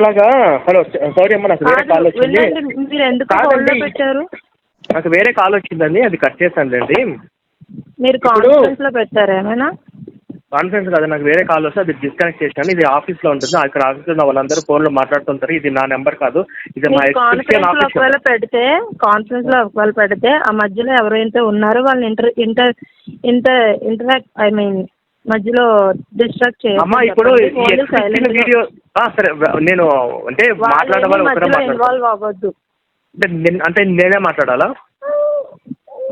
అట్లాగా hello sorry అమ్మా నాకు వేరే కాల్ వచ్చింది. మీరు ఎందుకు కాదండి. హోల్డ్లో పెట్టారు? నాకు వేరే కాల్ వచ్చిందండి అది కట్ చేశానులేండి. మీరు కాన్ఫరెన్స్లో పెట్టారా ఏమైనా? కాన్ఫరెన్స్ కాదు నాకు వేరే కాల్ వస్తే అది డిస్కనెక్ట్ చేశాను. ఇది ఆఫీస్లో ఉంటుంది ఇక్కడ ఆఫీస్లో ఉన్న వాళ్ళందరూ ఫోన్లో మాట్లాడుతుంటారు. ఇది నా నెంబర్ కాదు ఇది మా కాన్ఫరెన్స్లో ఆఫీస్ ఒకవేళ పెడితే కాన్ఫరెన్స్లో ఒకవేళ పెడితే ఆ మధ్యలో ఎవరైతే ఉన్నారో వాళ్ళని inter inter inter interact I mean మధ్యలో డిస్ట్రాక్ట్ అమ్మా ఇప్పుడు వీడియో సరే నేను అంటే ఇన్వాల్వ్ అవ్వద్దు. అంటే నేను- మాట్లాడాలా?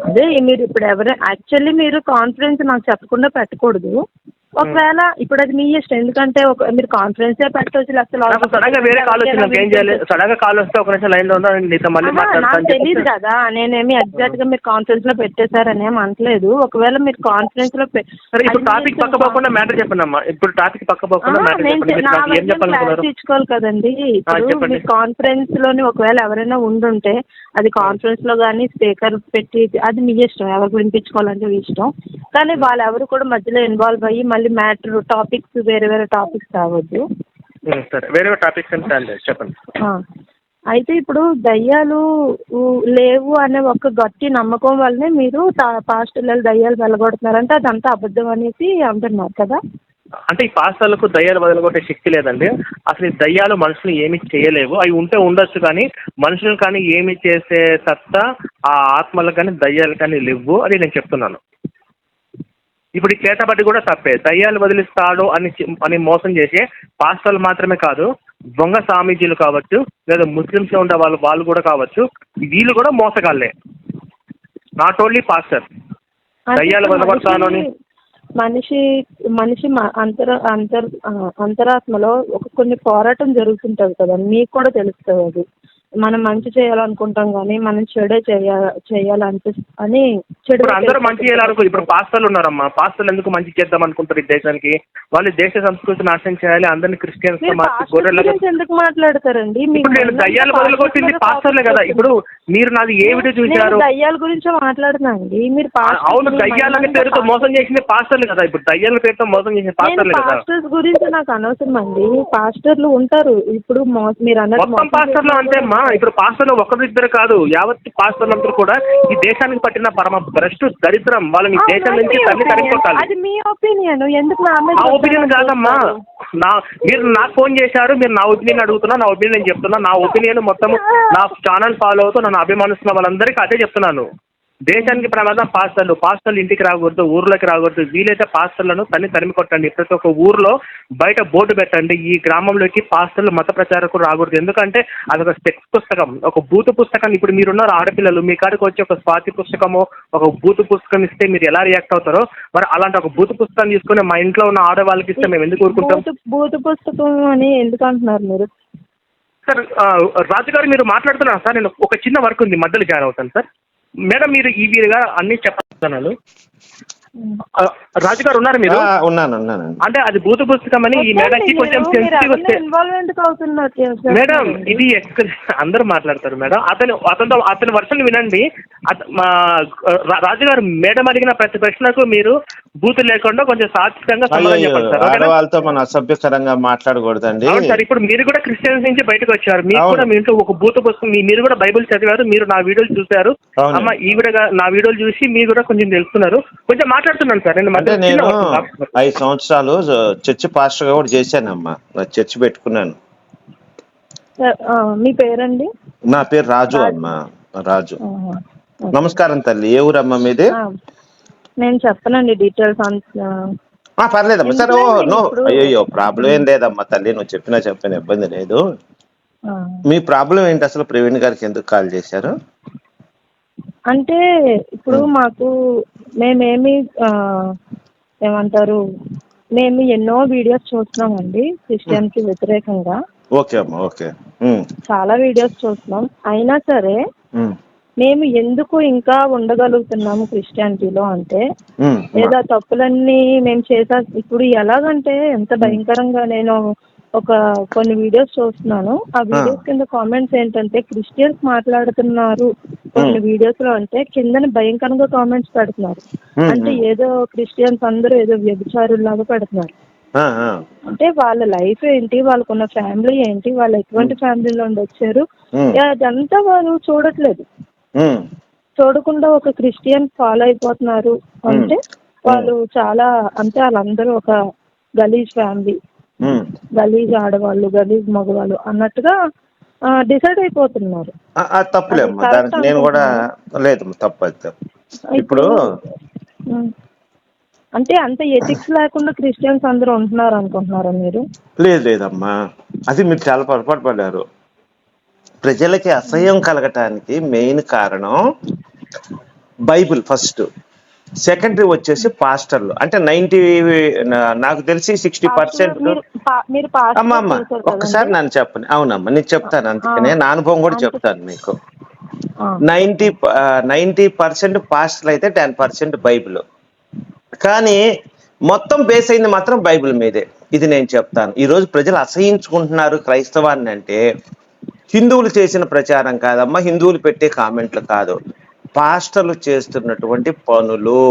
అదే మీరు ఇప్పుడు ఎవరు యాక్చువల్లీ మీరు కాన్ఫరెన్స్ నాకు చెప్పకుండా పెట్టకూడదు. ఒకవేళ ఇప్పుడు అది మీ ఇష్టం ఎందుకంటే ఒక మీరు కాన్ఫరెన్స్ పెట్టవచ్చు నాకు సడన్గా వేరే కాల్ వచ్చింది నాకు ఏం చేయాలి సడన్గా కాల్ వస్తే ఒక నిమిషం లైన్లో ఉన్నా నేను నీతో మళ్ళీ ఆహా, నాకు తెలియదు కదా నేనేమి ఎగ్జాక్ట్గా మీరు కాన్ఫరెన్స్లో పెట్టేశారని ఏం అనట్లేదు. ఒకవేళ మీరు కాన్ఫరెన్స్లో సరే ఇప్పుడు టాపిక్ పక్క పోకుండా మ్యాటర్ చెప్పండి అమ్మా ఇప్పుడు టాపిక్ పక్క పోకుండా మ్యాటర్ చెప్పండి. ఏం చెప్పాలనుకున్నారు? ఇచ్చుకోవాలి కదండి. ఇప్పుడు. మీ కాన్ఫరెన్స్లోని ఒకవేళ ఎవరైనా ఉండుంటే అది కాన్ఫరెన్స్లో కానీ స్పీకర్ పెట్టి అది మీ ఇష్టం. ఎవరికి వినిపించుకోవాలంటే మీ ఇష్టం. కానీ వాళ్ళు ఎవరు కూడా మధ్యలో ఇన్వాల్వ్ అయ్యి మళ్ళీ మ్యాటర్ టాపిక్స్ వేరే వేరే టాపిక్స్ రావద్దు. సరే. వేరే టాపిక్స్ చెప్పండి. అయితే ఇప్పుడు దయ్యాలు లేవు అనే ఒక గట్టి నమ్మకం వల్లనే మీరు పాస్టర్లు దయ్యాలు వెళ్ళగొడుతున్నారంటే అదంతా అబద్ధం అనేసి అంటున్నారు కదా? అంటే ఈ పాస్టర్లకు దయ్యాలు వదలగొట్టే శక్తి లేదండి. అసలు ఈ దయ్యాలు మనుషులు ఏమి చేయలేవు. అవి ఉంటే ఉండొచ్చు కానీ మనుషులు కానీ ఏమి చేసే సత్తా ఆ ఆత్మలకు కానీ దయ్యాలు కానీ లేవు అని నేను చెప్తున్నాను. ఇప్పుడు ఈ చేతబట్టి కూడా తప్పే. దయ్యాలు వదిలిస్తాడు అని అని మోసం చేసే పాస్టర్లు మాత్రమే కాదు దొంగ స్వామీజీలు కావచ్చు లేదా ముస్లిమ్స్ ఉండే వాళ్ళు వాళ్ళు కూడా కావచ్చు వీళ్ళు కూడా మోసగాళ్ళే. నాట్ ఓన్లీ పాస్టర్ దయ్యాలు ఇప్పుడు వదలగొడతాను అని మనిషి- మనిషి అంతర అంతర్ అంతరాత్మలో ఒక కొన్ని పోరాటం జరుగుతుంటది కదా మీకు కూడా తెలుస్తుంది అది. మనం మంచి చేయాలనుకుంటాం కానీ మనం చెడే చేయ చేయాలనిపి అని చెడు ఇప్పుడు అందరూ మంచి చేయాలనుకో ఇప్పుడు పాస్టర్లు ఉన్నారమ్మా. పాస్టర్లు ఎందుకు మంచి చేద్దాం అనుకుంటారు ఈ దేశానికి? వాళ్ళు దేశ సంస్కృతి నాశనం చేయాలి అందరినీ క్రిస్టియన్స్ మీరు పాస్టర్ గురించి ఎందుకు మాట్లాడతారండి? మీకు ఇప్పుడు నేను దయ్యాలు అంతా వదలగొట్టింది పాస్టర్ల పాస్టర్లే కదా. ఇప్పుడు మీరు నాది ఏ వీడియో చూశారు? నేను దయ్యాల గురించి మాట్లాడుతున్నా అండి. మీరు పాస్టర్స్ అవును మైండ్ పేరుతో మోసం చేసింది పాస్టర్లు కదా. ఇప్పుడు దయ్యాల పేరుతో మోసం చేసిన నేను పాస్టర్లే కదా. పాస్టర్స్ గురించి నాకు అనవసరం అండి పాస్టర్లు ఉంటారు. ఇప్పుడు మో- మీరు అన్నట్టు మొత్తం మోసం పాస్టర్లు అంటే అమ్మా ఇప్పుడు పాస్టర్లు ఒకరిద్దరు కాదు యావత్ పాస్టర్లందరూ కూడా ఈ దేశానికి పట్టిన పరమ భ్రష్టు దరిద్రం. వాళ్ళని దేశం నుంచి తల్లి. తరిగిపోతాలి అది మీ ఒపీనియన్ ఎందుకు నా నా ఒపీనియన్ కాదమ్మా. నా మీరు నాకు ఫోన్ చేశారు మీరు నా ఒపీనియన్ అడుగుతున్నా నా ఒపీనియన్ నేను చెప్తున్నా. నా ఒపీనియన్ మొత్తం నా ఛానల్ ఫాలో అవుతూ నన్ను అభిమానిస్తున్న వాళ్ళందరికీ అదే చెప్తున్నాను. దేశానికి ప్రమాదం పాస్టర్లు. పాస్టర్లు ఇంటికి రాకూడదు ఊర్లోకి రాకూడదు. వీలైతే పాస్టర్లను తన్ని తరిమి కొట్టండి. ప్రతి ఒక్క ఊర్లో బయట బోర్డు పెట్టండి. ఈ గ్రామంలోకి పాస్టర్లు మత ప్రచారకు రాకూడదు. ఎందుకంటే అదొక సెక్స్ పుస్తకం. ఒక బూతు పుస్తకం. ఇప్పుడు మీరున్నారు ఆడపిల్లలు. మీ కాడికి వచ్చి ఒక స్వాతి పుస్తకము ఒక బూతు పుస్తకం ఇస్తే మీరు ఎలా రియాక్ట్ అవుతారో మరి అలాంటి ఒక బూతు పుస్తకం తీసుకుని మా ఇంట్లో ఉన్న ఆడవాళ్ళకి ఇస్తే మేము ఎందుకు ఊరుకుంటాం? బూతు పుస్తకం అని ఎందుకు అంటున్నారు మీరు? సార్ ఆ, రాజు గారు మీరు మాట్లాడుతున్నారు సార్. నేను ఒక చిన్న వర్క్ ఉంది. మధ్యలో జాయిన్ అవుతాను సార్. మేడం మీరు ఈ వీరుగా అన్ని చెప్పాను రాజు గారు ఉన్నారు మీరు? ఉన్నాను ఉన్నానండి అంటే అది భూత పుస్తకం అని ఈ మేడంకి కొంచెం సెన్సిటివ్ వస్తే? మేడం ఇది అందరూ మాట్లాడతారు మేడం. అతను అతనితో అతని వర్షన్ వినండి. మా రాజు గారు మేడం అడిగిన ప్రతి ప్రశ్నకు మీరు బూతు లేకుండా కొంచెం సాత్వికంగా సమాధానం చెప్పండి సార్ ఓకేనా? ఆడవాళ్ళతో మనం అసభ్యకరంగా మాట్లాడకూడదండి. అవును సార్ ఇప్పుడు మీరు కూడా క్రిస్టియన్స్ నుంచి బయటకు వచ్చారు. అవును. కూడా మీ ఇంట్లో ఒక భూత పుస్తకం మీ- మీరు కూడా బైబిల్ చదివారు మీరు నా వీడియోలు చూశారు. అమ్మ ఈవిడ గా- నా వీడియోలు చూసి మీరు కూడా కొంచెం తెలుస్తున్నారు కొంచెం మాట్లాడుతున్నాను సార్. నేను నేను ఐదు సంవత్సరాలు చర్చ్ పాస్టర్గా కూడా చేశానమ్మా. నా చర్చ్ పెట్టుకున్నాను. మీ పేరండి? నా పేరు రాజు అమ్మా. రాజు. నమస్కారం తల్లి. ఏ ఊరమ్మా మీది? నేను చెప్పనండి డీటెయిల్స్ ఆ, పర్లేదమ్మా. సరే ఓ నో. అయ్యో ప్రాబ్లం ఏం లేదమ్మా తల్లి. నువ్వు చెప్పినా చెప్పిన ఇబ్బంది లేదు. మీ ప్రాబ్లం ఏంటి అసలు? ప్రవీణ్ గారికి ఎందుకు కాల్ చేశారు? అంటే ఇప్పుడు మాకు మేమేమి ఏమంటారు మేము ఎన్నో వీడియోస్ చూస్తున్నామండి క్రిస్టియన్కి వ్యతిరేకంగా. ఓకే అమ్మా ఓకే. ఉమ్, చాలా వీడియోస్ చూస్తున్నాం. అయినా సరే మేము ఎందుకు ఇంకా ఉండగలుగుతున్నాము క్రిస్టియానిటీలో అంటే లేదా తప్పులన్నీ మేము చేసా ఇప్పుడు ఎలాగంటే ఎంత భయంకరంగా నేను ఒక కొన్ని వీడియోస్ చూస్తున్నాను. ఆ. వీడియోస్ కింద కామెంట్స్ ఏంటంటే క్రిస్టియన్స్ మాట్లాడుతున్నారు కొన్ని వీడియోస్లో అంటే కింద భయంకరంగా కామెంట్స్ పెడుతున్నారు. అంటే ఏదో క్రిస్టియన్స్ అందరూ ఏదో వ్యభిచారులాగా పెడుతున్నారు. అంటే వాళ్ళ లైఫ్ ఏంటి? వాళ్ళకున్న ఫ్యామిలీ ఏంటి? వాళ్ళు ఎటువంటి ఫ్యామిలీలో వచ్చారు? అదంతా వాళ్ళు చూడట్లేదు. చూడకుండా ఒక క్రిస్టియన్ ఫాలో అయిపోతున్నారు అంటే వాళ్ళు చాలా అంటే వాళ్ళందరూ ఒక గలీజ్ ఫ్యామిలీ. గలీజ్ ఆడవాళ్ళు గలీజ్ మగవాళ్ళు అన్నట్టుగా డిసైడ్ అయిపోతున్నారు. ఆ, ఆ, తప్పులే. అమ్మా అది దానికి నేను కూడా లేదు తప్పు అది తప్పు. ఇప్పుడు అంటే అంత ఎథిక్స్ లేకుండా క్రిస్టియన్స్ అందరూ ఉంటున్నారు అనుకుంటున్నారా మీరు? లేదు లేదమ్మా. అది మీరు చాలా పొరపాటు పడ్డారు. ప్రజలకి అసహ్యం కలగటానికి మెయిన్ కారణం బైబిల్ ఫస్ట్. సెకండరీ వచ్చేసి పాస్టర్లు. అంటే నైన్టీ నాకు తెలిసి సిక్స్టీ పర్సెంట్ మీరు పా- మీరు పాస్టర్ అమ్మ అమ్మ చేశారు ఒక్కసారి? నన్ను చెప్పండి. అవునమ్మా నేను చెప్తాను అందుకనే నా అనుభవం కూడా చెప్తాను మీకు. నైన్టీ నైన్టీ పర్సెంట్ పాస్టర్లు అయితే టెన్ పర్సెంట్ బైబిల్. కానీ మొత్తం బేస్ అయింది మాత్రం బైబిల్ మీదే. ఇది నేను చెప్తాను. ఈ రోజు ప్రజలు అసహించుకుంటున్నారు క్రైస్తవాన్ని అంటే హిందువులు చేసిన ప్రచారం కాదమ్మా హిందువులు పెట్టే కామెంట్లు కాదు. పాస్టర్లు చేస్తున్నటువంటి పనులు.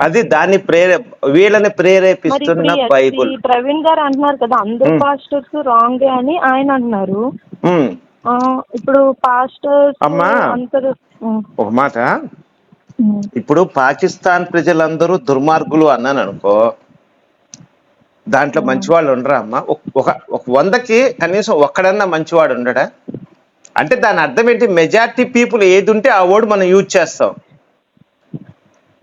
అది దాన్ని ప్రేరే వీళ్ళని ప్రేరేపిస్తున్న బైబుల్. ప్రవీణ్ గారు అంటున్నారు కదా అందరు. పాస్టర్స్ రాంగే అని ఆయన అంటున్నారు. ఇప్పుడు పాస్టర్స్ అమ్మా. ఒక మాట. ఇప్పుడు పాకిస్తాన్ ప్రజలందరూ దుర్మార్గులు అన్నాను అనుకో దాంట్లో మంచివాళ్ళు ఉండరా అమ్మా? ఒక ఒక వందకి కనీసం ఒక్కడన్నా మంచివాడు ఉండడా? అంటే దాని అర్థం ఏంటి? మెజారిటీ పీపుల్ ఏది ఉంటే ఆ వర్డ్ మనం యూజ్ చేస్తాం.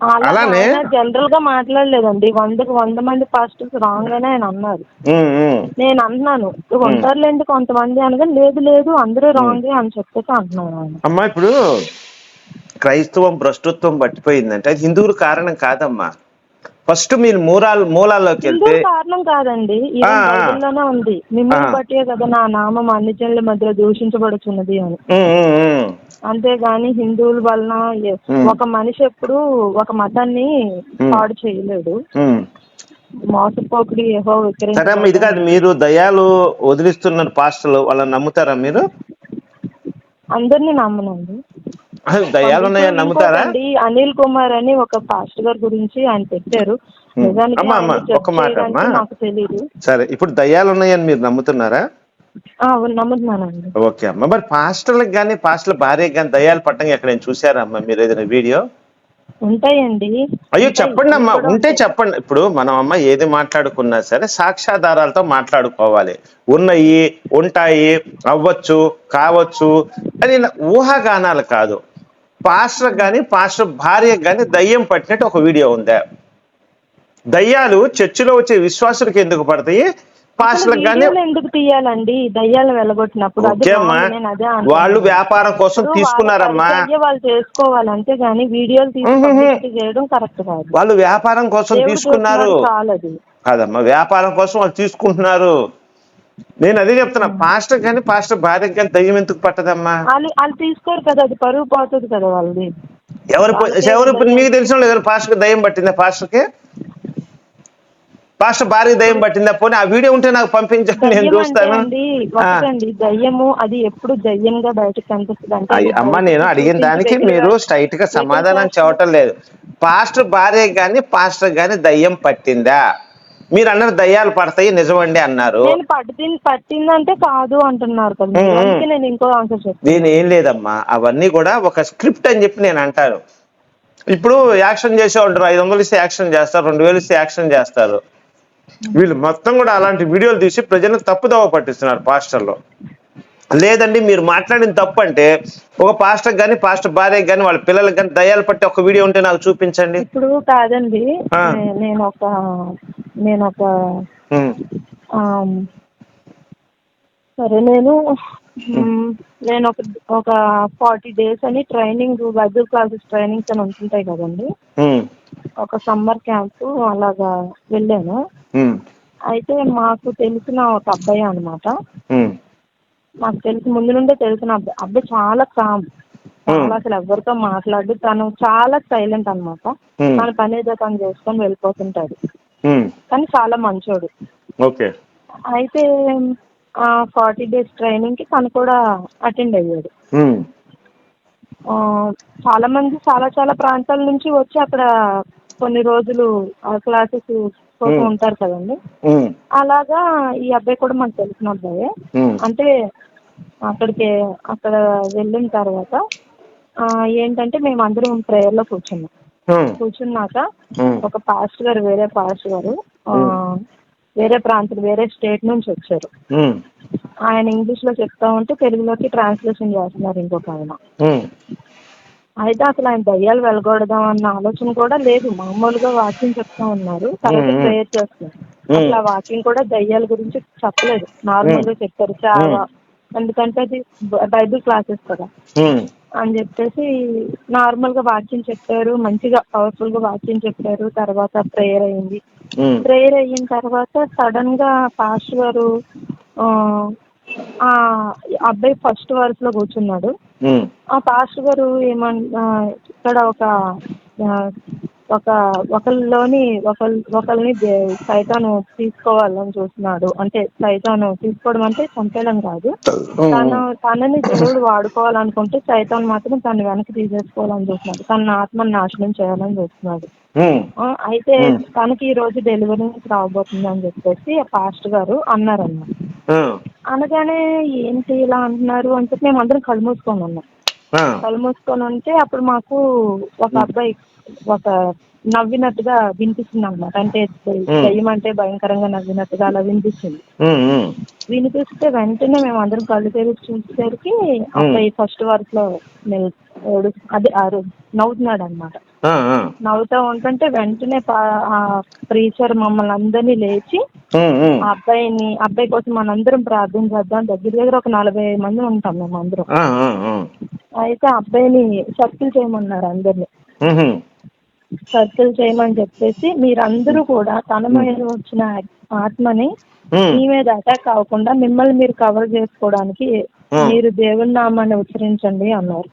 అలా అలానే- జనరల్గా మాట్లాడలేదండి. వందకు వంద మంది పాస్టర్స్ రాంగ్ అని ఆయన అన్నారు. నేను అంటున్నాను ఉంటారులేండి కొంతమంది అనగా లేదు లేదు అందరూ రాంగే అని చెప్పేసి అంటున్నాను అమ్మా ఇప్పుడు క్రైస్తవం భ్రష్టత్వం పట్టిపోయిందంటే అది హిందువుల కారణం కాదమ్మా. ఫస్ట్ మీరు మూలాలు మూలాల్లోకి వెళ్తే కారణం కాదండి. బైబిల్లోనే ఉంది మిమ్మల్ని. బట్టే కదా నా నామం అన్ని జనుల మధ్య దూషించబడుచున్నది అని. అంతేగాని హిందువుల వలన. ఒక మనిషి ఎప్పుడు ఒక మతాన్ని. పాడు చేయలేడు. మోసపోకుడి ఏహో సరే ఇది కాదు మీరు దయాలు వదిలిస్తున్నారు పాస్టర్లు వాళ్ళని నమ్ముతారా మీరు అందరినీ నమ్మనండి దయాలు ఉన్నాయని నమ్ముతారా? అనిల్ కుమార్ అని ఒక పాస్టర్ గారి గురించి ఆయన పెట్టారు అమ్మా, ఒక్క మాట అమ్మా. సరే ఇప్పుడు దయ్యాలు ఉన్నాయని మీరు నమ్ముతున్నారా? నమ్ముతున్నానండి. ఓకే అమ్మా. మరి పాస్టర్లకు కానీ పాస్టర్ల భార్యకి కానీ దయ్యాలు పట్టం ఎక్కడైనా చూసారా అమ్మా మీరు ఏదైనా వీడియో? ఉంటాయండి. అయ్యో. చెప్పండి అమ్మా. ఉంటే. చెప్పండి. ఇప్పుడు మనం అమ్మ ఏది మాట్లాడుకున్నా సరే సాక్ష్యాధారాలతో మాట్లాడుకోవాలి. ఉన్నాయి ఉంటాయి అవ్వచ్చు కావచ్చు అని ఊహాగానాలు కాదు. పాస్టర్ కానీ పాస్టర్ భార్యకు కానీ దయ్యం పట్టినట్టు ఒక వీడియో ఉందా. దయ్యాలు చర్చిలో వచ్చే విశ్వాసులకు ఎందుకు పడతాయి? పాస్టర్లకు కానీ ఎందుకు తీయాలండి? దయ్యాలు వెళ్ళగొట్టినప్పుడు. వాళ్ళు వ్యాపారం కోసం తీసుకున్నారమ్మా. వాళ్ళ పరిచర్య వాళ్ళు చేసుకోవాలి అంతేగాని వీడియోలు చేయడం కరెక్ట్ కాదు. వాళ్ళు వ్యాపారం కోసం తీసుకున్నారు. కాదమ్మా వ్యాపారం కోసం వాళ్ళు తీసుకుంటున్నారు. నేను అదే చెప్తున్నా పాస్టర్ కానీ పాస్టర్ భార్యకి కానీ దయ్యం ఎందుకు పట్టదమ్మా? వాళ్ళు తీసుకోరు కదా అది పరువు పోతుంది కదా వాళ్ళది. ఎవరు ఎవరు మీకు తెలిసిన వాళ్ళు ఎవరు పాస్టర్ దయ్యం పట్టిందా పాస్టర్కి? పాస్టర్ భార్య దయ్యం పట్టిందా? పోనీ ఆ వీడియో ఉంటే నాకు పంపించండి నేను చూస్తాను. దయ్యము అది ఎప్పుడు దయ్యంగా బయటకు కనిపిస్తుంది అమ్మ నేను అడిగిన దానికి మీరు స్ట్రైట్గా సమాధానం చెప్పటం లేదు. పాస్టర్ భార్య గాని పాస్టర్ గాని దయ్యం పట్టిందా? మీరు అన్నారు దయ్యాలు పడతాయి నిజమండి అన్నారు. నేను పట్టింది పట్టిందంటే కాదు అంటున్నారు కదా మీరు. మ్మ్. అందుకే నేను ఇంకో ఆన్సర్ చెప్తాను దీని ఏం లేదమ్మా. అవన్నీ కూడా ఒక స్క్రిప్ట్ అని చెప్పి నేను అంటాను. ఇప్పుడు యాక్షన్ చేసే ఉంటారు. ఐదు వందలు ఇస్తే యాక్షన్ చేస్తారు రెండు వేలు ఇస్తే యాక్షన్ చేస్తారు. వీళ్ళు మొత్తం కూడా అలాంటి వీడియోలు తీసి ప్రజలకు తప్పుదోవ పట్టిస్తున్నారు పాస్టర్లో. లేదండి మీరు మాట్లాడిన తప్పు అంటే ఒక పాస్టర్ కానీ పాస్టర్ భార్యకి కానీ వాళ్ళ పిల్లలకి కానీ దయాలు పట్టి ఒక వీడియో ఉంటే నాకు చూపించండి. ఇప్పుడు కాదండి నేను ఒక నేను ఒక సరే నేను నేను ఒక ఒక ఫార్టీ డేస్ అని ట్రైనింగ్ బైబిల్ క్లాసెస్ ట్రైనింగ్స్ అని ఉంటుంటాయి కదండి. ఒక సమ్మర్ క్యాంప్ అలాగా వెళ్ళాను. అయితే మాకు తెలిసిన ఒక అబ్బాయి అనమాట నాకు తెలిసి ముందు నుండే తెలిసిన అబ్బాయి అబ్బాయి చాలా కామ్ చాలా అసలు ఎవరితో మాట్లాడు తను చాలా సైలెంట్ అన్నమాట. Hmm. తన పని ఏదో తను చేసుకొని వెళ్ళిపోతుంటాడు. కానీ చాలా మంచోడు. ఓకే. అయితే ఫార్టీ డేస్ ట్రైనింగ్కి తను కూడా అటెండ్ అయ్యాడు. ఆ, చాలా మంది చాలా చాలా ప్రాంతాల నుంచి వచ్చి అక్కడ కొన్ని రోజులు క్లాసెస్ కోసం. ఉంటారు కదండి. అలాగా ఈ అబ్బాయి కూడా మాకు తెలిసిన అబ్బాయే. అంటే అక్కడికి అక్కడ వెళ్ళిన తర్వాత ఆ, ఏంటంటే మేము అందరం ప్రేయర్లో కూర్చున్నాం. ఉమ్, కూర్చున్నాక ఒక పాస్ట్ గారు వేరే పాస్ట్ గారు వేరే ప్రాంతం వేరే స్టేట్ నుంచి వచ్చారు. ఆయన ఇంగ్లీష్లో చెప్తా ఉంటే తెలుగులోకి ట్రాన్స్లేషన్ చేస్తున్నారు ఇంకొక ఆయన. అయితే అసలు ఆయన దయ్యాలు వెళ్ళగొడదాం అన్న ఆలోచన కూడా లేదు. మామూలుగా వాక్యం చెప్తా ఉన్నారు. తర్వాత. ప్రేయర్ చేస్తున్నారు. అసలు ఆ వాక్యం కూడా దయ్యాల గురించి చెప్పలేదు. నార్మల్గా చెప్పారు చాలా. ఎందుకంటే అది బైబిల్ క్లాసెస్ కదా. అని చెప్పేసి నార్మల్గా వాక్యం చెప్పారు. మంచిగా పవర్ఫుల్గా వాక్యం చెప్పారు. తర్వాత ప్రేయర్ అయింది. ప్రేయర్ అయిన తర్వాత సడన్గా పాస్టర్ గారు ఆ, అబ్బాయి ఫస్ట్ వరుసలో కూర్చున్నాడు. ఆ పాస్టర్ గారు ఏమన్ ఆ, ఇక్కడ ఒక ఒక ఒకరిని దే- సైతాను తీసుకోవాలని చూస్తున్నాడు. అంటే సైతాను తీసుకోవడం అంటే చంపేయడం కాదు. తను తనని దేవుడు వాడుకోవాలనుకుంటే సైతాన్ మాత్రం తన వెనక్కి తీసేసుకోవాలని చూస్తున్నాడు. తన ఆత్మని నాశనం చేయాలని చూస్తున్నాడు. అయితే తనకి ఈ రోజు డెలివరీ రాబోతుంది అని చెప్పేసి ఆ పాస్ట్ గారు అన్నారన్నమాట. అనగానే ఏంటి ఇలా అంటున్నారు అని చెప్పి మేము అందరం కళ్ళు మూసుకొని ఉన్నాం. కళ్ళు మూసుకొని ఉంటే అప్పుడు మాకు ఒక అబ్బాయి ఒక నవ్వినట్టుగా వినిపిస్తుంది అనమాట అంటే దయ్యం అంటే భయంకరంగా నవ్వినట్టుగా అలా వినిపిస్తుంది. వినిపిస్తే వెంటనే మేము అందరం కళ్ళు తెరిచి చూసేసరికి అబ్బాయి ఫస్ట్ వరకు లో అదే ఆ రోజు నవ్వుతున్నాడు అనమాట నవ్వుతా ఉంటుంటే వెంటనే ప్రీచర్ మమ్మల్ని అందరినీ లేచి ఆ అబ్బాయిని అబ్బాయి కోసం మనందరం ప్రార్థన చేద్దాం. దగ్గర దగ్గర ఒక నలభై మంది ఉంటాం మేము అందరం అయితే అబ్బాయిని సర్కిల్ చేయమన్నారు అందరిని. సర్కిల్ చేయమని చెప్పేసి మీరందరూ కూడా తన మీద వచ్చిన ఆత్మని మీ మీద అటాక్ అవ్వకుండా మిమ్మల్ని మీరు కవర్ చేసుకోవడానికి. మీరు దేవుని నామాన్ని ఉచ్చరించండి అన్నారు.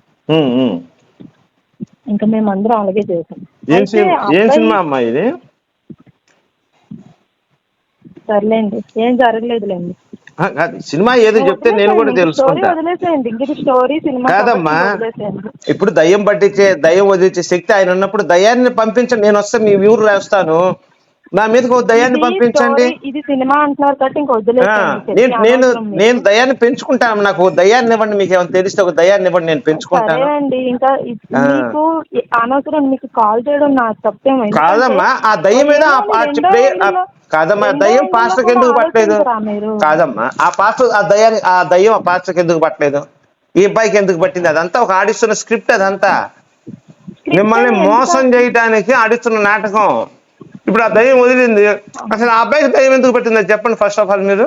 ఇంకా మేము అందరం అలాగే చేసాం ఏం సినిమా ఏం అమ్మా ఇది సర్లేండి ఏం జరగలేదులేండి ఆ, కాదు, సినిమా ఏదో చెప్తే నేను కూడా వదిలేసేయండి. స్టోరీ తెలుసుకుంటా వదిలేసేయండి ఇంక ఇది స్టోరీ సినిమా కాదమ్మా. కాబట్టి వదిలేసేయండి. ఇప్పుడు దయ్యం పట్టించే దయ్యం వదిలించే శక్తి ఆయన ఉన్నప్పుడు దయ్యాన్ని పంపించండి నేను వస్తే మీ ఊరు వేస్తాను నా మీదకి ఒక దయ్యాన్ని ఇది పంపించండి. ఇది సినిమా అంటున్నారు కాబట్టి ఇంక నేను నేను అనవసరం మీకు. నేను దయ్యాన్ని పెంచుకుంటాను. నాకు ఒక దయ్యాన్ని ఇవ్వండి మీకు ఏమైనా తెలిస్తే ఒక దయ్యాన్ని ఇవ్వండి నేను పెంచుకుంటాను. అండి ఇంకా. మీకు అనవసరం మీకు కాల్ చేయడం నా తప్పేమో ఎందుకంటే కాదమ్మా ఆ దయ్యం మీద కాదమ్మా దయ్యం పాస్టర్కి ఎందుకు పట్టలేదు? కాదమ్మా ఆ పాస్టర్ ఆ దయ్యాన్ని ఆ దయ్యం ఆ పాస్టర్కి ఎందుకు పట్టలేదు? ఈ అబ్బాయికి ఎందుకు పట్టింది? అదంతా ఒక ఆడిస్తున్న స్క్రిప్ట్ అదంతా. మిమ్మల్ని మోసం చేయడానికి ఆడిస్తున్న నాటకం. ఇప్పుడు ఆ దయ్యం వదిలింది. అసలు ఆ అబ్బాయికి దయ్యం ఎందుకు పట్టిందో చెప్పండి ఫస్ట్ ఆఫ్ ఆల్ మీరు.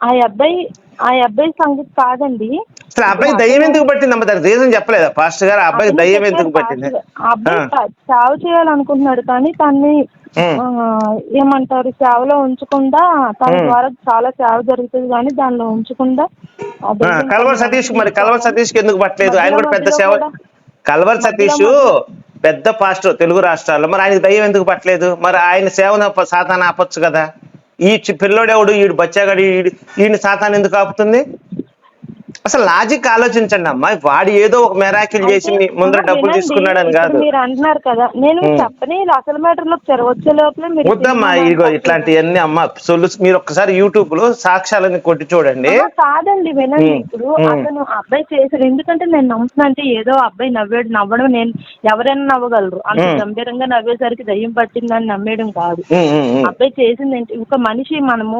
ఆ అబ్బాయి ఆ అబ్బాయి సంగతి కాదండి. అసలు ఆ అబ్బాయికి దయ్యం ఎందుకు పట్టింది? అమ్మ దానికి రీజన్ చెప్పలేదా? పాస్టర్ గారు ఆ అబ్బాయికి అతను దయ్యం ఎందుకు పట్టింది? అబ్బాయి చావు చేయాలనుకుంటున్నాడు కానీ తన్ని ఏమంటారు? సేవలో ఉంచకుండా తన. ద్వారా చాలా సేవ జరుగుతుంది కానీ దానిలో ఉంచకుండా కల్వర్ సతీష్ మరి కల్వర్ సతీష్ ఎందుకు పట్టలేదు? ఆయన కూడా పెద్ద సేవ కల్వర్ సతీష్ పెద్ద పాస్టర్ తెలుగు రాష్ట్రాల్లో. మరి ఆయనకి దయ్యం ఎందుకు పట్టలేదు? మరి ఆయన సేవను ప- సాతాన ఆపొచ్చు కదా. ఈ చి- పిల్లోడెవడు? ఈడు బచ్చాగాడు ఈడు ఈయన సాతాన్ ఎందుకు ఆపుతుంది? అసలు లాజిక్ ఆలోచించండి అమ్మా వాడు ఏదో ఒక మెరాకిల్ చేసి మీ ముందర డబ్బులు తీసుకున్నాడని కాదు. మీరు అంటున్నారు కదా. నేను. చెప్పని అసలు మ్యాటర్లో వచ్చే లోపల మీరు వద్దమ్మా ఇదిగో. ఇట్లాంటివన్నీ అమ్మ సొల్లు మీరు ఒక్కసారి యూట్యూబ్లో సాక్ష్యాలని కొట్టి చూడండి. కాదండి వినండి ఇప్పుడు. అతను అబ్బాయి చేశాడు. ఎందుకంటే నేను నమ్ముతున్నా అంటే ఏదో అబ్బాయి నవ్వాడు. నవ్వడం నేను ఎవరైనా నవ్వగలరు. అంత. గంభీరంగా నవ్వేసరికి దయ్యం పట్టిందని నమ్మేయడం కాదు. అబ్బాయి చేసింది ఏంటి? ఒక మనిషి మనము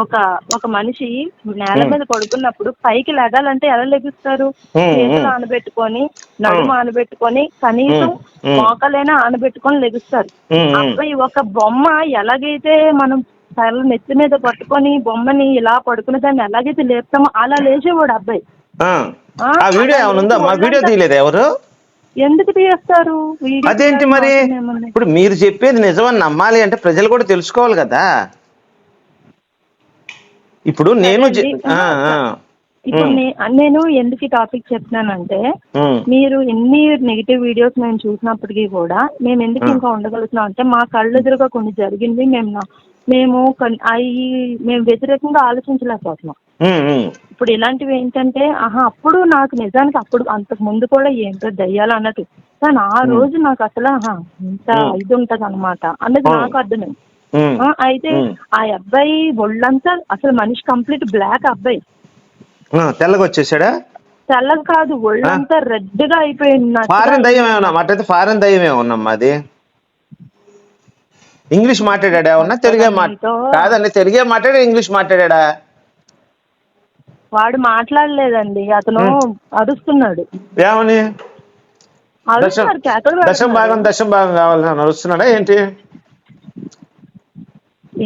ఒక ఒక మనిషి నేల. మీద పడుకున్నప్పుడు పైకి లెగాలంటే ఎలా లెగుస్తారు చేతులు. ఆనబెట్టుకొని నడుము. ఆనబెట్టుకొని కనీసం. మోకలైనా ఆనబెట్టుకొని లెగుస్తారు. అబ్బాయి ఒక బొమ్మ ఎలాగైతే మనం తల నెత్తి మీద పట్టుకొని బొమ్మని ఇలా పడుకునే దాన్ని ఎలాగైతే లేపుతామో అలా లేచేవాడు అబ్బాయి ఆ. వీడియో ఏమైనా ఉందా మా వీడియో తీయలేదు ఎవరు ఎందుకు తీస్తారు అదేంటి మరి? ఇప్పుడు మీరు చెప్పేది నిజమని నమ్మాలి అంటే ప్రజలు కూడా తెలుసుకోవాలి కదా ఇప్పుడు నేను. ఇప్పుడు నేను ఎందుకు ఈ టాపిక్ చెప్తున్నానంటే మీరు ఎన్ని నెగిటివ్ వీడియోస్ మేము చూసినప్పటికీ కూడా మేము ఎందుకు. ఇంకా ఉండగలుగుతున్నాం అంటే మా కళ్ళు ఎదురుగా కొన్ని జరిగింది మేము మేము అవి మేము వ్యతిరేకంగా ఆలోచించలేకపోతున్నాం ఇప్పుడు ఇలాంటివి ఏంటంటే ఆహా అప్పుడు నాకు నిజానికి అప్పుడు అంతకు ముందు కూడా ఏంటో దయ్యాలు అన్నట్టు. కానీ ఆ రోజు నాకు అసలు ఆహా, ఇంత. ఇది ఉంటది అనమాట అనేది ఉమ్. నాకు అర్థమైంది. అయితే. ఆ అబ్బాయి ఒళ్ళంతా అసలు మనిషి కంప్లీట్ బ్లాక్ అబ్బాయి. తెల్లగా వచ్చేసాడా? తెల్లగా కాదు ఒళ్ళంతా రెడ్గా అయిపోయింది. ఫారెన్ దయ్యం ఏమన్నా? అటైతే ఫారెన్ దయ్యం ఏమన్నమ్మా అది? ఇంగ్లీష్ మాట్లాడా ఏమన్నా? తెలుగే కాదండి తెలుగే మాట్లాడా ఇంగ్లీష్ మాట్లాడా వాడు మాట్లాడలేదండి అతను అరుస్తున్నాడు. ఏమని? దశం భాగం. దశం భాగం కావాలని నడుస్తున్నాడా ఏంటి?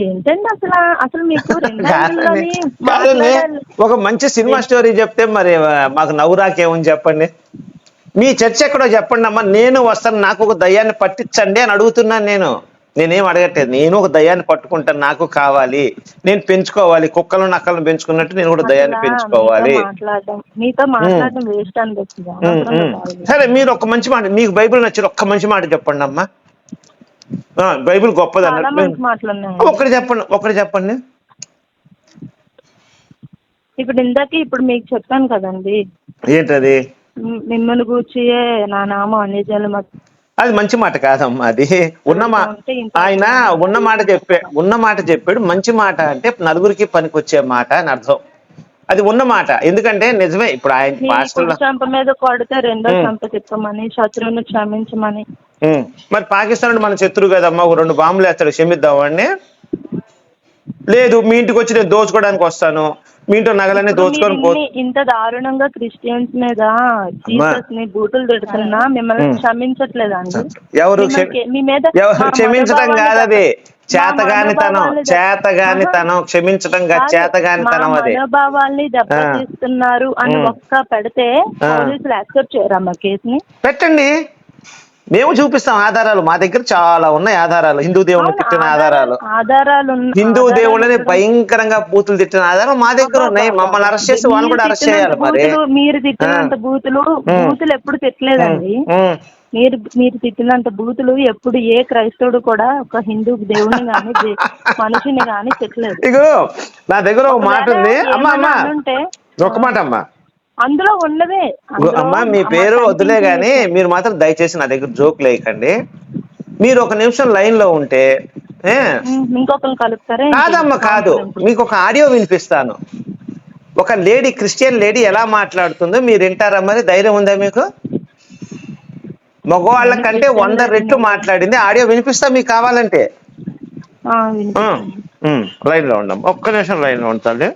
ఏంటండి అసలు? అసలు మీకు రెండు కాదండి యాంగిల్లోని కాదండి. మాట్లాడాలి. ఒక మంచి సినిమా స్టోరీ చెప్తే మరి ఆ, మాకు నవ్వు రాకేమని చెప్పండి? మీ చర్చ ఎక్కడో చెప్పండి అమ్మా. నేను వస్తాను నాకు ఒక దయ్యాన్ని పట్టించండి అని అడుగుతున్నాను నేను. నేనేం అడగట్లేదు. నేను ఒక దయ్యాన్ని పట్టుకుంటాను నాకు కావాలి. నేను పెంచుకోవాలి. కుక్కలు నక్కలను పెంచుకున్నట్టు నేను కూడా దయ్యాన్ని అసలు పెంచుకోవాలి. మీతో మాట్లాడడం మీతో మాట్లాడడం వేస్ట్ అనిపిస్తుంది. ఉమ్, అనవసరంగా ఉమ్. కాదు. సరే మీరు ఒక మంచి మాట మీకు బైబిల్ నచ్చిన ఒక్క మంచి మాట చెప్పండి అమ్మా. బైబిల్ గొప్పది అన్నట్టు ఒకటి చెప్పండి ఒకటి చెప్పండి. ఇప్పుడు ఇందాక ఇప్పుడు మీకు చెప్పాను కదండి. ఏంటది? మిమ్మల్ని కూర్చియే నా నామం అనేజాలు అది మంచి మాట కాదమ్మా అది ఉన్న మా ఆయన ఉన్న మాట చెప్పే ఉన్న మాట చెప్పాడు మంచి మాట అంటే నలుగురికి పనికొచ్చే మాట అని అర్థం. అది ఉన్న మాట. ఎందుకంటే నిజమే ఇప్పుడు ఆయన పాస్టర్ చెంప మీద కొడితే రెండో. చెంప తిప్పమని శత్రువుని క్షమించమని. మరి పాకిస్తాన్ మన శత్రువు కదమ్మా ఒక రెండు బాంబులు వేస్తాడు క్షమిద్దాం వాడిని. లేదు మీ ఇంటికి వచ్చి నేను దోచుకోవడానికి వస్తాను. మీ ఇంట్లో నగలన్నీ దోచుకొని పో ఇంత దారుణంగా క్రిస్టియన్స్ మీద జీసస్ని బూతులు తిడుతున్నా మిమ్మల్ని. క్షమించట్లేదండి ఎవరు మీ మీద క్షమించడం కాదది. దెబ్బ- చేతగానితనం మా మనోభావాలు దెబ్బ- చేతగానితనం క్షమించడం చేతగానితనం మా అది. మనోభావాల్ని దెబ్బతీస్తున్నారు అని. ఒక్క పెడితే. పోలీసులు యాక్సెప్ట్ చేయరమ్మా కేసుని? పెట్టండి. మేము చూపిస్తాం ఆధారాలు. మా దగ్గర చాలా ఉన్నాయి ఆధారాలు. హిందూ దేవుని అవును, తిట్టిన ఆధారాలు ఆధారాలు. హిందూ దేవుళ్ళని కూడా- భయంకరంగా బూతులు తిట్టిన ఆధారం మా దగ్గర ఉన్నాయి. మమ్మల్ని అరెస్ట్ చేసి వాళ్ళు కూడా అరెస్ట్ చేయాలి మరి. మీరు తిట్టినంత బూతులు. బూతులు ఎప్పుడు తిట్టలేదండి. మీరు మీరు తిట్టినంత బూతులు ఎప్పుడు ఏ క్రైస్తవుడు కూడా ఒక హిందూ దేవుని గాని దే- మనిషిని గాని తిట్టలేదు. ఇగో నా దగ్గర ఒక మాట ఉంది. అమ్మా అమ్మా. ఒక మాట అమ్మా. అందులో ఉన్నదే. అమ్మా మీ పేరు. వద్దులే గాని మీరు మాత్రం దయచేసి నా దగ్గర జోక్ లేకండి మీరు ఒక నిమిషం లైన్లో ఉంటే కలుపుతారా ఏంటి? కాదమ్మా కాదు. మీకు ఒక ఆడియో వినిపిస్తాను. ఒక లేడీ క్రిస్టియన్ లేడీ ఎలా మాట్లాడుతుందో మీరు వింటారా మరి? ధైర్యం ఉందా మీకు? మగవాళ్ళ కంటే వంద రెట్లు మాట్లాడింది. ఆడియో వినిపిస్తా మీకు కావాలంటే. లైన్లో ఉండం. ఒక్క నిమిషం లైన్లో ఉంటుంది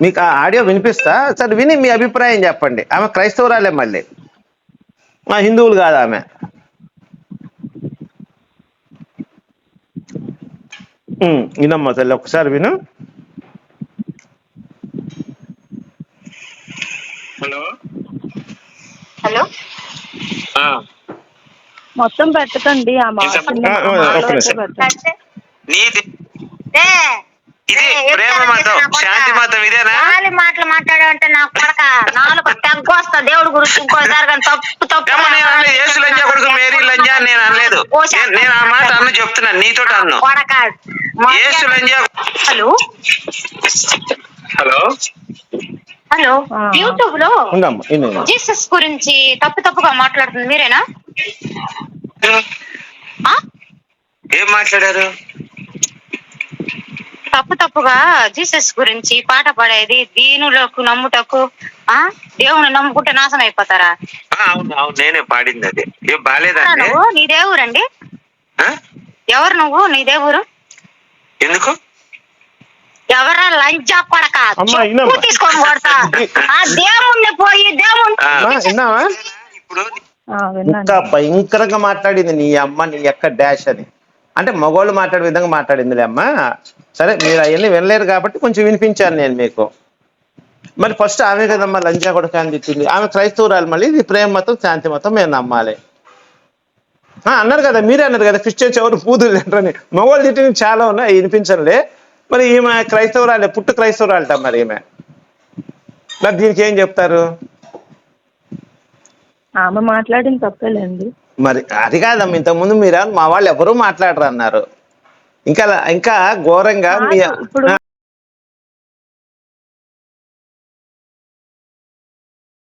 మీకు ఆ ఆడియో వినిపిస్తా? సరే విని మీ అభిప్రాయం చెప్పండి. ఆమె క్రైస్తవురాలే మళ్ళీ. మా హిందువులు కాదు ఆమె. వినమ్మా తల్లి ఒకసారి విను హలో హలో మొత్తం పెట్టకండి ఆ మాట ఒక్క నిమిషం. నీది. ఇది ప్రేమ? శాంతి ఇదేనా? గాలి మాటలు మాట్లాడావంటే నా కొడక? నాలుగు తగ్గు వస్తా దేవుడి గురించి ఇంకోసారి కానీ తప్పు తప్పు ఏమో నేను అనలేదు యేసు లంజా కొడుకు మేరీ లంజా అని నేను అనలేదు. నేను- నేను ఆ మాట అన్న చెప్తున్నాను నీతో అన్ను. కొడక? యేసు లంజా హలో హలో? హలో. యూట్యూబ్లో జీసస్ గురించి తప్పు తప్పుగా మాట్లాడుతుంది మీరేనా? ఆ? ఏం మాట్లాడారు? తప్పు తప్పుగా జీసస్ గురించి పాట పాడేది దీనులకు నమ్ముటకు ఆ? దేవుని నమ్ముకుంటే నాశనం అయిపోతారా? ఆ, అవును అవును నేనే పాడింది అది. బాగాలేదండి నువ్వు? నీదే ఊరండి ఆ? ఎవరు నువ్వు? నీదే ఊరు ఎందుకు? ఎవరా లంచా కొడక చెప్పు. తీసుకొని కొడతా ఆ దేవుణ్ణి పోయి దేవుణ్ణి ఇంకా భయంకరంగా మాట్లాడింది నీ అమ్మ నీ యొక్క డాష్ అని. అంటే మగవాళ్ళు మాట్లాడే విధంగా మాట్లాడిందిలే అమ్మ. సరే మీరు అవన్నీ వినలేరు కాబట్టి కొంచెం వినిపించాను నేను మీకు. మరి ఫస్ట్ ఆమె కదమ్మా లంజా కొడుకు అని తిట్టింది. ఆమె క్రైస్తవురాలు మళ్ళీ ఇది ప్రేమ మతం శాంతి మతం మేము నమ్మాలి. ఆ, అన్నారు కదా మీరే అన్నారు కదా క్రిస్టియన్స్ ఎవరు పూతులు తింటారని. మగవాళ్ళు తిట్టినవి చాలా ఉన్నాయి అవి వినిపించలే మరి ఈమె క్రైస్తవురాలే పుట్టు క్రైస్తవురాలట మరి ఈమె. మరి దీనికి ఏం చెప్తారు? ఆమె మాట్లాడిన తప్పేలేండి. మరి అది కాదమ్మా ఇంతకుముందు మీరు మా వాళ్ళు ఎవరూ మాట్లాడరు అన్నారు ఇంకా ఇంకా ఘోరంగా మీ ఇప్పుడు